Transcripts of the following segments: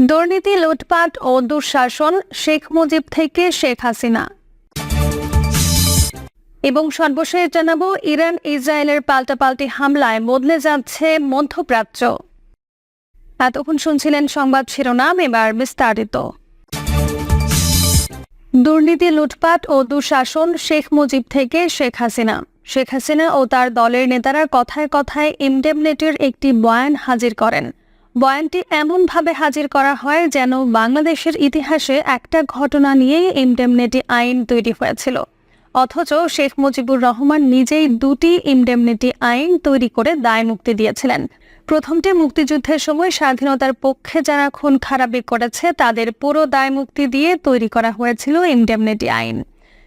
দুর্নীতি, লুটপাট ও দুঃশাসন শেখ মুজিব থেকে শেখ হাসিনা। এবং সর্বশেষ জানাব, ইরান ইসরায়েলের পাল্টাপাল্টি হামলায় বদলে যাচ্ছে মধ্যপ্রাচ্য। এতক্ষণ শুনছিলেন সংবাদ শিরোনাম, এবার বিস্তারিত। দুর্নীতি, লুটপাট ও দুঃশাসন শেখ মুজিব থেকে শেখ হাসিনা। শেখ হাসিনা ও তার দলের নেতারা কথায় কথায় ইমডেমনেটির একটি বয়ান হাজির করেন। বয়ানটি এমনভাবে হাজির করা হয় যেন বাংলাদেশের ইতিহাসে একটা ঘটনা নিয়েই ইমডেমনেটি আইন তৈরি হয়েছিল। অথচ শেখ মুজিবুর রহমান নিজেই দুটি ইমডেমনিটি আইন তৈরি করে দায় মুক্তি দিয়েছিলেন। প্রথমটি মুক্তিযুদ্ধের সময় স্বাধীনতার পক্ষে যারা খুন খারাপি করেছে, তাদের পুরো দায় মুক্তি দিয়ে তৈরি করা হয়েছিল ইমডেমনিটি আইন।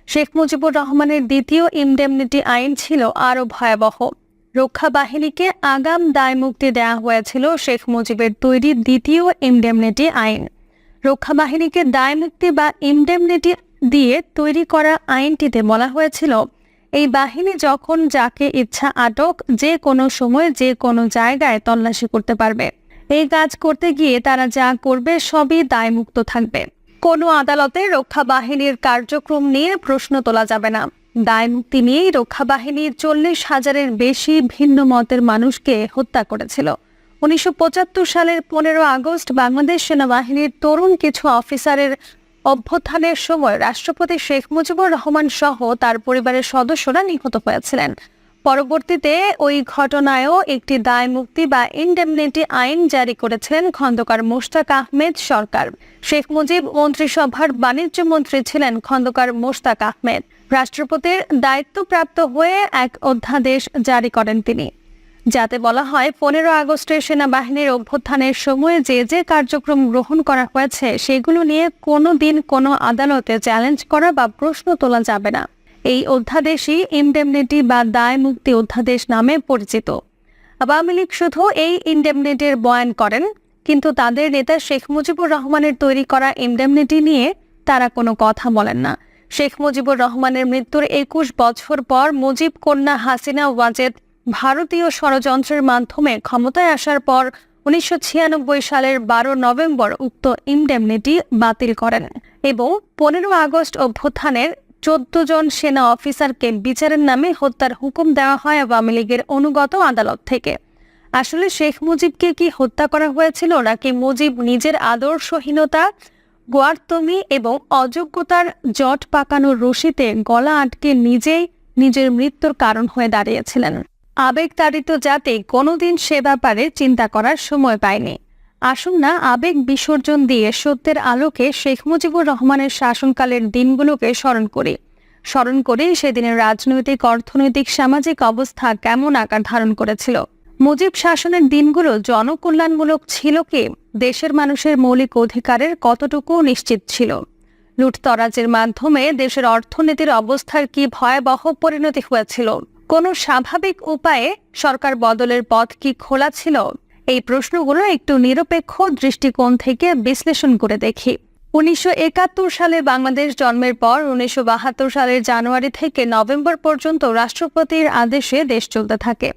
শেখ মুজিবুর রহমানের দ্বিতীয় ইমডেমনিটি আইন ছিল আরও ভয়াবহ। রক্ষা বাহিনীকে আগাম দায় মুক্তি দেওয়া হয়েছিল শেখ মুজিবের তৈরি দ্বিতীয় ইমডেমনিটি আইন। রক্ষা বাহিনীকে দায় মুক্তি বা ইমডেমনিটি দিয়ে তৈরি করা আইনটিতে বলা হয়েছিল, এই বাহিনী যখন যাকে ইচ্ছা আটক যে কোনো সময় যে কোনো জায়গায় তল্লাশি করতে পারবে। এই কাজ করতে গিয়ে তারা যা করবে সবই দায়মুক্ত থাকবে। কোনো আদালতে রক্ষা বাহিনীর কার্যক্রম নিয়ে প্রশ্ন তোলা যাবে না। দায়মুক্তি নিয়েই রক্ষা বাহিনী চল্লিশ হাজারের বেশি ভিন্ন মতের মানুষকে হত্যা করেছিল। উনিশশো পঁচাত্তর সালের পনেরো আগস্ট বাংলাদেশ সেনাবাহিনীর তরুণ কিছু অফিসারের অভ্যুত্থানের সময় রাষ্ট্রপতি শেখ মুজিবুর রহমান সহ তার পরিবারের সদস্যরা নিহত হয়েছিলেন। পরবর্তীতে ওই ঘটনায়ও একটি দায় মুক্তি বা ইনডেমনিটি আইন জারি করেছিলেন খন্দকার মোশতাক আহমেদ সরকার। শেখ মুজিব মন্ত্রিসভার বাণিজ্য মন্ত্রী ছিলেন খন্দকার মোশতাক আহমেদ। রাষ্ট্রপতির দায়িত্বপ্রাপ্ত হয়ে এক অধ্যাদেশ জারি করেন তিনি। যাতে বলা হয়, পনেরো আগস্টের সেনাবাহিনীর অভ্যুত্থানের সময় যে যে কার্যক্রম গ্রহণ করা হয়েছে, সেগুলো নিয়ে কোনো দিন কোনো আদালতে চ্যালেঞ্জ করা বা প্রশ্ন তোলা যাবে না। এই অধ্যাদেশই ইনডেমনিটি বা দায় মুক্তি অধ্যাদেশ নামে পরিচিত। আওয়ামী লীগ শুধু এই ইনডেমনিটির বয়ান করেন, কিন্তু তাদের নেতা শেখ মুজিবুর রহমানের তৈরি করা ইনডেমনিটি নিয়ে তারা কোনো কথা বলেন না। শেখ মুজিবুর রহমানের মৃত্যুর একুশ বছর পর মুজিব কন্যা হাসিনা ওয়াজেদ ভারতীয় ষড়যন্ত্রের মাধ্যমে ক্ষমতায় আসার পর উনিশশো ছিয়ানব্বই সালের বারো নভেম্বর উক্ত ইনডেমনিটি বাতিল করেন এবং পনেরো আগস্ট অভ্যুত্থানের চোদ্দ জন সেনা অফিসারকে বিচারের নামে হত্যার হুকুম দেওয়া হয় আওয়ামী লীগের অনুগত আদালত থেকে। আসলে শেখ মুজিবকে কি হত্যা করা হয়েছিল নাকি মুজিব নিজের আদর্শহীনতা গোয়ার্তমি এবং অযোগ্যতার জট পাকানোর রশিতে গলা আটকে নিজেই নিজের মৃত্যুর কারণ হয়ে দাঁড়িয়েছিলেন। আবেগতাড়িত জাতি কোনোদিন সে ব্যাপারে চিন্তা করার সময় পায়নি। আসুন না আবেগ বিসর্জন দিয়ে সত্যের আলোকে শেখ মুজিবুর রহমানের শাসনকালের দিনগুলোকে স্মরণ করি। স্মরণ করে সেদিনের রাজনৈতিক, অর্থনৈতিক, সামাজিক অবস্থা কেমন আকার ধারণ করেছিল। মুজিব শাসনের দিনগুলো জনকল্যাণমূলক ছিল কি? দেশের মানুষের মৌলিক অধিকারের কতটুকু নিশ্চিত ছিল? লুটতরাজের মাধ্যমে দেশের অর্থনীতির অবস্থার কি ভয়াবহ পরিণতি হয়েছিল? কোনো স্বাভাবিক উপায়ে সরকার বদলের পথ কি খোলা ছিল? এই প্রশ্নগুলো একটু নিরপেক্ষ দৃষ্টিকোণ থেকে বিশ্লেষণ করে দেখি। উনিশশো একাত্তর সালে বাংলাদেশ জন্মের পর উনিশশো বাহাত্তর সালের জানুয়ারি থেকে নভেম্বর পর্যন্ত রাষ্ট্রপতির আদেশে দেশ চলতে থাকে।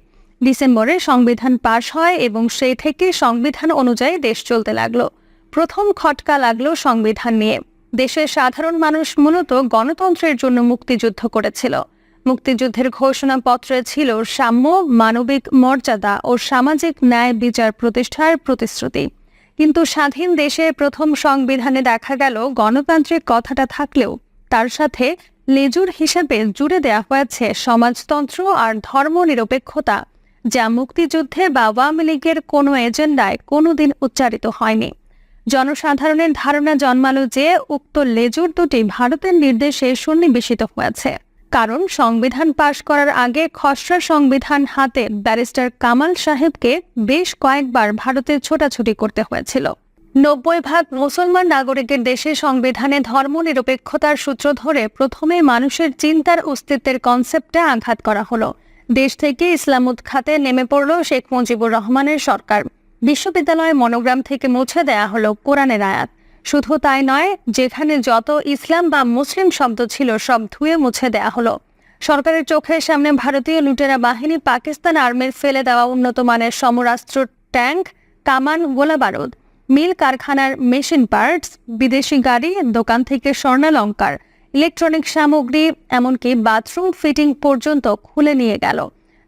ডিসেম্বরে সংবিধান পাশ হয় এবং সেই থেকে সংবিধান অনুযায়ী দেশ চলতে লাগল। প্রথম খটকা লাগল সংবিধান নিয়ে। দেশের সাধারণ মানুষ মূলত গণতন্ত্রের জন্য মুক্তিযুদ্ধ করেছিল। মুক্তিযুদ্ধের ঘোষণাপত্রে ছিল সাম্য, মানবিক মর্যাদা ও সামাজিক ন্যায় বিচার প্রতিষ্ঠার প্রতিশ্রুতি। কিন্তু স্বাধীন দেশে প্রথম সংবিধানে দেখা গেল গণতান্ত্রিক কথাটা থাকলেও তার সাথে লেজুর হিসেবে জুড়ে দেওয়া হয়েছে সমাজতন্ত্র আর ধর্মনিরপেক্ষতা। যা মুক্তিযুদ্ধে বা আওয়ামী লীগের কোনো এজেন্ডায় কোনোদিন উচ্চারিত হয়নি। জনসাধারণের ধারণা জন্মালো যে, উক্ত লেজুর দুটি ভারতের নির্দেশে সন্নিবেশিত হয়েছে। কারণ সংবিধান পাশ করার আগে খসড়া সংবিধান হাতে ব্যারিস্টার কামাল সাহেবকে বেশ কয়েকবার ভারতে ছোটাছুটি করতে হয়েছিল। নব্বই ভাগ মুসলমান নাগরিকের দেশে সংবিধানে ধর্মনিরপেক্ষতার সূত্র ধরে প্রথমে মানুষের চিন্তার অস্তিত্বের কনসেপ্টে আঘাত করা হলো। দেশ থেকে ইসলাম উৎখাতে নেমে পড়ল শেখ মুজিবুর রহমানের সরকার। বিশ্ববিদ্যালয়ে মনোগ্রাম থেকে মুছে দেয়া হলো কোরআনের আয়াত। শুধু তাই নয়, যেখানে যত ইসলাম বা মুসলিম শব্দ ছিল সব ধুয়ে মুছে দেয়া হলো। সরকারের চোখের সামনে ভারতীয় লুটেরা বাহিনী পাকিস্তান আর্মির ফেলে দেওয়া উন্নত মানের সমরাস্ত্র ট্যাঙ্ক, কামান গোলা বারুদ মিল কারখানার মেশিন পার্টস, বিদেশি গাড়ি, দোকান থেকে স্বর্ণালঙ্কার ইলেকট্রনিক সামগ্রী, এমনকি বাথরুম ফিটিং পর্যন্ত খুলে নিয়ে গেল,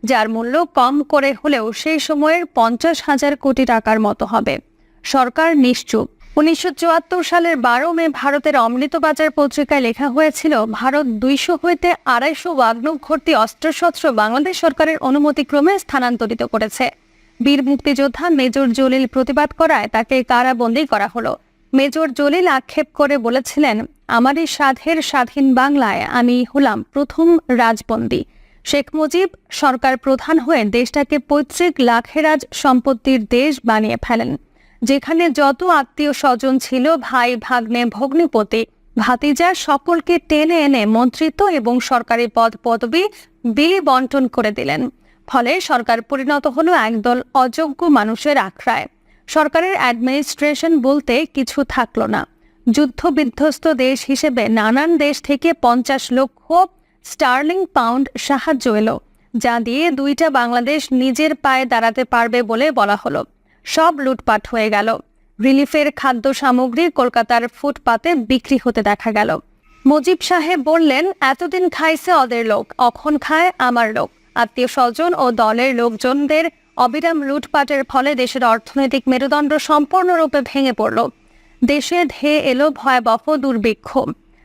যার মূল্য কম করে হলেও সেই সময়ের পঞ্চাশ হাজার কোটি টাকার মতো হবে। সরকার নিশ্চুপ। উনিশশো চুয়াত্তর সালের বারো মে ভারতের অমৃতবাজার পত্রিকায় লেখা হয়েছিল, ভারত দুইশো হইতে আড়াইশো ওয়াগ্নক ভর্তি অস্ত্রশস্ত্র বাংলাদেশ সরকারের অনুমতিক্রমে স্থানান্তরিত করেছে। বীর মুক্তিযোদ্ধা মেজর জলিল প্রতিবাদ করায় তাকে কারাবন্দী করা হলো। মেজর জলিল আক্ষেপ করে বলেছিলেন, আমারই সাধের স্বাধীন বাংলায় আমি হলাম প্রথম রাজবন্দী। শেখ মুজিব সরকার প্রধান হয়ে দেশটাকে পৈতৃক লাখেরাজ সম্পত্তির দেশ বানিয়ে ফেলেন। যেখানে যত আত্মীয় স্বজন ছিল, ভাই, ভাগ্নে, ভগ্নিপতি, ভাতিজা সকলকে টেনে এনে মন্ত্রিত্ব এবং সরকারি পদ পদবি বিলি বন্টন করে দিলেন। ফলে সরকার পরিণত হলো একদল অযোগ্য মানুষের আখড়ায়। সরকারের অ্যাডমিনিস্ট্রেশন বলতে কিছু থাকল না। যুদ্ধ বিধ্বস্ত দেশ হিসেবে নানান দেশ থেকে পঞ্চাশ লক্ষ স্টার্লিং পাউন্ড সাহায্য এলো, যা দিয়ে দুইটা বাংলাদেশ নিজের পায়ে দাঁড়াতে পারবে বলে বলা হলো। সব লুটপাট হয়ে গেল। রিলিফের খাদ্য সামগ্রী কলকাতার ফুটপাতে বিক্রি হতে দেখা গেল। মুজিব সাহেব বললেন, এতদিন খাইছে ওদের লোক, অখন খায় আমার লোক। আত্মীয় স্বজন ও দলের লোকজনদের অবিরাম লুটপাটের ফলে দেশের অর্থনৈতিক মেরুদণ্ড সম্পূর্ণরূপে ভেঙে পড়ল। দেশে ধেয়ে এলো ভয়াবহ দুর্ভিক্ষ।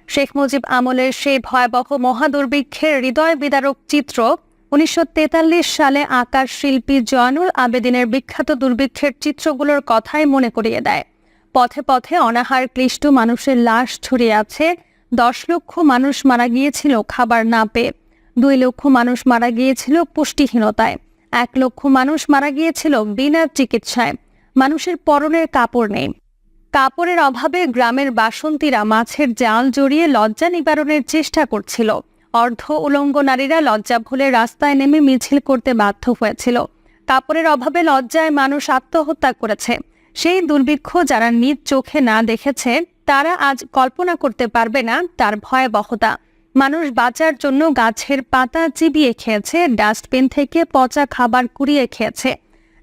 শেখ মুজিব আমলের সেই ভয়াবহ মহাদুর্ভিক্ষের হৃদয় বিদারক চিত্র উনিশশো তেতাল্লিশ সালে আকাশ শিল্পী জয়নুল আবেদিনের বিখ্যাত দুর্ভিক্ষের চিত্রগুলোর কথাই মনে করিয়ে দেয়। পথে পথে অনাহার ক্লিষ্ট মানুষের লাশ ছড়িয়ে আছে, দশ লক্ষ মানুষ মারা গিয়েছিল খাবার না পেয়ে। দুই লক্ষ মানুষ মারা গিয়েছিল পুষ্টিহীনতায়। এক লক্ষ মানুষ মারা গিয়েছিল বিনা চিকিৎসায়। মানুষের পরনের কাপড় নেই। কাপড়ের অভাবে গ্রামের বাসন্তীরা মাছের জাল জড়িয়ে লজ্জা নিবারণের চেষ্টা করছিল। অর্ধ উলঙ্গ নারীরা লজ্জা ভুলে রাস্তায় নেমে মিছিল করতে বাধ্য হয়েছিল। কাপড়ের অভাবে লজ্জায় মানুষ আত্মহত্যা করেছে। সেই দুর্ভিক্ষ যারা নিজ চোখে না দেখেছে, তারা আজ কল্পনা করতে পারবে না তার ভয়াবহতা। মানুষ বাঁচার জন্য গাছের পাতা চিবিয়ে খেয়েছে, ডাস্টবিন থেকে পচা খাবার কুড়িয়ে খেয়েছে।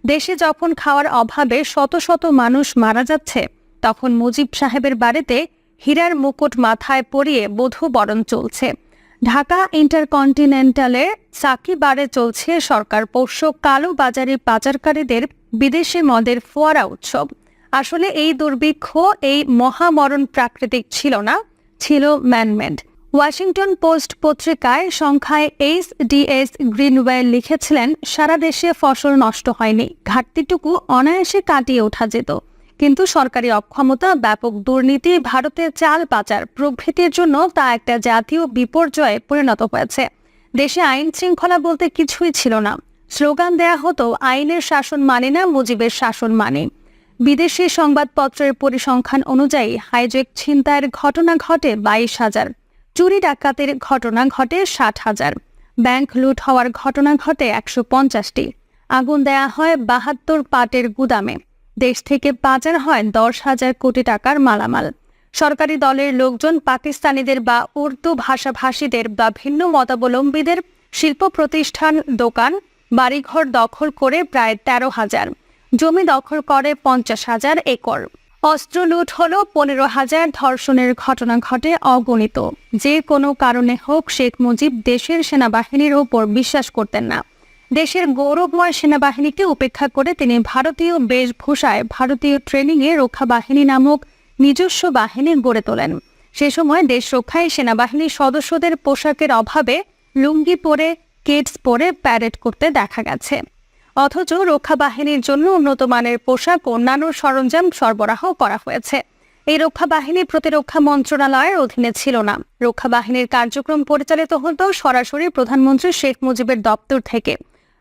দেশে যখন খাওয়ার অভাবে শত শত মানুষ মারা যাচ্ছে, তখন মুজিব সাহেবের বাড়িতে হীরার মুকুট মাথায় পরিয়ে বধূ বরণ চলছে। ঢাকা ইন্টারকন্টিনেন্টালের সাকিবারে চলছে সরকার পোষ্য কালো বাজারে পাচারকারীদের বিদেশি মদের ফোয়ারা উৎসব। আসলে এই দুর্ভিক্ষ, এই মহামরণ প্রাকৃতিক ছিল না, ছিল ম্যানমেড ওয়াশিংটন পোস্ট পত্রিকায় সংখ্যায় এইচ ডিএস গ্রিনওয়েল লিখেছিলেন, সারা দেশে ফসল নষ্ট হয়নি, ঘাটতিটুকু অনায়াসে কাটিয়ে ওঠা যেত। কিন্তু সরকারি অক্ষমতা, ব্যাপক দুর্নীতি, ভারতের চাল পাচার, প্রভৃতির জন্য তা একটা জাতীয় বিপর্যয়ে পরিণত হয়েছে। দেশে আইন শৃঙ্খলা বলতে কিছুই ছিল না। স্লোগান দেয়া হতো, আইনের শাসন মানে না, মুজিবের শাসন মানে। বিদেশি সংবাদপত্রের পরিসংখ্যান অনুযায়ী হাইজেক ছিনতাইয়ের ঘটনা ঘটে বাইশ হাজার। চুরি ডাকাতের ঘটনা ঘটে ষাট হাজার। ব্যাংক লুট হওয়ার ঘটনা ঘটে একশো পঞ্চাশটি। আগুন দেয়া হয় বাহাত্তর পাটের গুদামে। দেশ থেকে পাচার হয় দশ হাজার কোটি টাকার মালামাল। সরকারি দলের লোকজন পাকিস্তানিদের বা উর্দু ভাষাভাষীদের বা ভিন্ন মতাবলম্বীদের শিল্প প্রতিষ্ঠান, দোকান, বাড়িঘর দখল করে প্রায় তেরো হাজার। জমি দখল করে পঞ্চাশ হাজার একর। অস্ত্র লুট হলো পনেরো হাজার ধর্ষণের ঘটনা ঘটে অগণিত। যে কোনো কারণে হোক শেখ মুজিব দেশের সেনাবাহিনীর ওপর বিশ্বাস করতেন না। দেশের গৌরবময় সেনাবাহিনীকে উপেক্ষা করে তিনি ভারতীয় বেশভূষায় ভারতীয় ট্রেনিংয়ে রক্ষা বাহিনী নামক নিজস্ব বাহিনী গড়ে তোলেন। সে সময় দেশ রক্ষায় সেনাবাহিনীর সদস্যদের পোশাকের অভাবে লুঙ্গি পরে কেটস পরে প্যারেড করতে দেখা গেছে। অথচ রক্ষা বাহিনীর জন্য উন্নত মানের পোশাক অন্যান্য সরঞ্জাম সরবরাহ করা হয়েছে। এই রক্ষা বাহিনী প্রতিরক্ষা মন্ত্রণালয়ের অধীনে ছিল না। রক্ষা বাহিনীর কার্যক্রম পরিচালিত হতো সরাসরি প্রধানমন্ত্রী শেখ মুজিবের দপ্তর থেকে।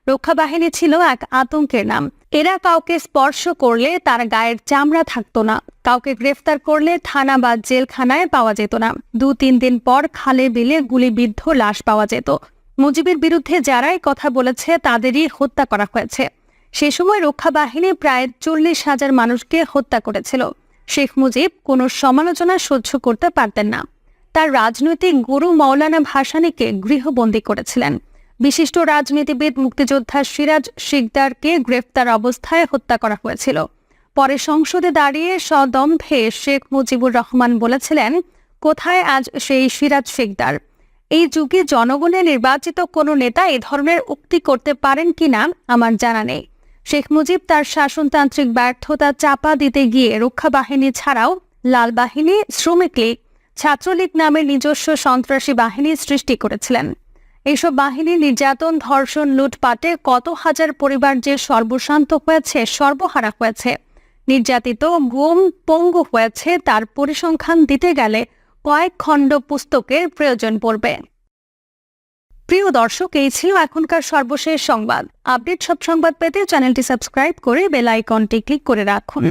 রক্ষা বাহিনী ছিল এক আতঙ্কের নাম। এরা কাউকে স্পর্শ করলে তার গায়ের চামড়া থাকতো না। কাউকে গ্রেফতার করলে থানা বা জেলখানায় পাওয়া যেত না। দু তিন দিন পর খালে বিলে গুলিবিদ্ধ লাশ পাওয়া যেত। মুজিবের বিরুদ্ধে যারাই কথা বলেছে, তাদেরই হত্যা করা হয়েছে। সে সময় রক্ষা বাহিনী প্রায় চল্লিশ হাজার মানুষকে হত্যা করেছিল। শেখ মুজিব কোনো সমালোচনা সহ্য করতে পারতেন না। তার রাজনৈতিক গুরু মৌলানা ভাসানীকে গৃহবন্দী করেছিলেন। বিশিষ্ট রাজনীতিবিদ, মুক্তিযোদ্ধা সিরাজ শিকদারকে গ্রেফতার অবস্থায় হত্যা করা হয়েছিল। পরে সংসদে দাঁড়িয়ে সদম্ভে শেখ মুজিবুর রহমান বলেছিলেন, কোথায় আজ সেই সিরাজ শেখদার এই যুগে জনগণের নির্বাচিত কোনো নেতা এ ধরনের উক্তি করতে পারেন কিনা আমার জানা নেই। শেখ মুজিব তার শাসনতান্ত্রিক ব্যর্থতা চাপা দিতে গিয়ে রক্ষা বাহিনী ছাড়াও লাল বাহিনী, শ্রমিক লীগ, ছাত্রলীগ নামের নিজস্ব সন্ত্রাসী বাহিনী সৃষ্টি করেছিলেন। এইসব বাহিনী নির্যাতন, ধর্ষণ, লুটপাটে কত হাজার পরিবার যে সর্বশান্ত হয়েছে, সর্বহারা হয়েছে, নির্যাতিত, গুম, পঙ্গু হয়েছে, তার পরিসংখ্যান দিতে গেলে কয়েক খণ্ড পুস্তকের প্রয়োজন পড়বে। প্রিয় দর্শক, এই ছিল এখনকার সর্বশেষ সংবাদ। আপডেট সব সংবাদ পেতে চ্যানেলটি সাবস্ক্রাইব করে বেল আইকনটি ক্লিক করে রাখুন।